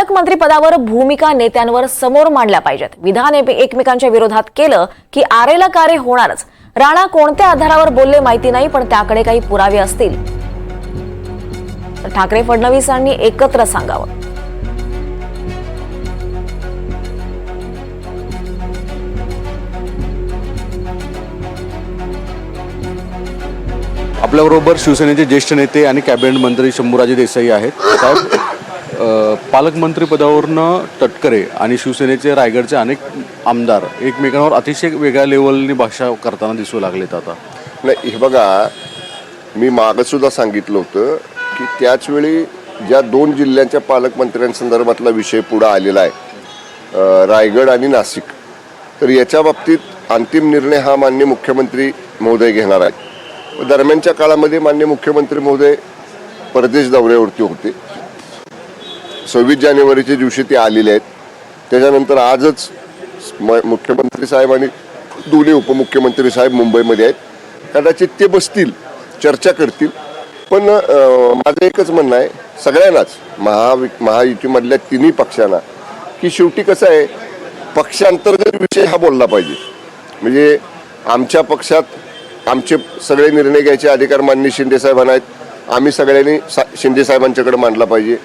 पालकमंत्री पदावर भूमिका नेत्यांवर समोर मांडल्या पाहिजेत. विधान एकमेकांच्या विरोधात केलं की आरेला कार्य होणारच. राणा कोणत्या आधारावर बोलले माहिती नाही पण त्याकडे काही पुरावे असतील. ठाकरे फडणवीसांनी एकत्र सांगावं. आपल्याबरोबर शिवसेनेचे ज्येष्ठ नेते आणि कॅबिनेट मंत्री शंभूराजे देसाई आहेत. पालकमंत्री पदावरनं तटकरे आणि शिवसेनेचे रायगडचे अनेक आमदार एकमेकांवर अतिशय वेगळ्या लेवलनी भाषा करताना दिसू लागलेत आता. नाही हे बघा मी मागंसुद्धा सांगितलं होतं की त्याचवेळी ज्या दोन जिल्ह्यांच्या पालकमंत्र्यांसंदर्भातला विषय पुढं आलेला आहे रायगड आणि नाशिक तर याच्या बाबतीत अंतिम निर्णय हा मान्य मुख्यमंत्री महोदय घेणार आहेत. दरम्यानच्या काळामध्ये मान्य मुख्यमंत्री महोदय परदेश दौऱ्यावरती होते. सव्वीस जानेवारीच्या दिवशी ते आलेले आहेत. त्याच्यानंतर आजच म मुख्यमंत्री साहेब आणि दोन्ही उपमुख्यमंत्री साहेब मुंबईमध्ये आहेत. कदाचित ते बसतील चर्चा करतील. पण माझं एकच म्हणणं आहे सगळ्यांनाच महावि महायुतीमधल्या तिन्ही पक्षांना की शेवटी कसं आहे पक्षांतर्गत विषय हा बोलला पाहिजे. म्हणजे आमच्या पक्षात आमचे सगळे निर्णय घ्यायचे अधिकार मान्य शिंदे साहेबांना आहेत आम्ही सगळ्यांनी सा शिंदे साहेबांच्याकडे मांडला पाहिजे.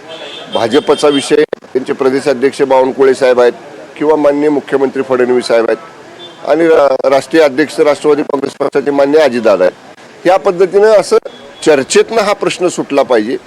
भाजपचा विषय त्यांचे प्रदेशाध्यक्ष बावनकुळे साहेब आहेत किंवा मान्य मुख्यमंत्री फडणवीस साहेब आहेत आणि राष्ट्रीय अध्यक्ष राष्ट्रवादी काँग्रेस पक्षाचे मान्य अजितदादा आहेत. या पद्धतीनं असं चर्चेतनं हा प्रश्न सुटला पाहिजे.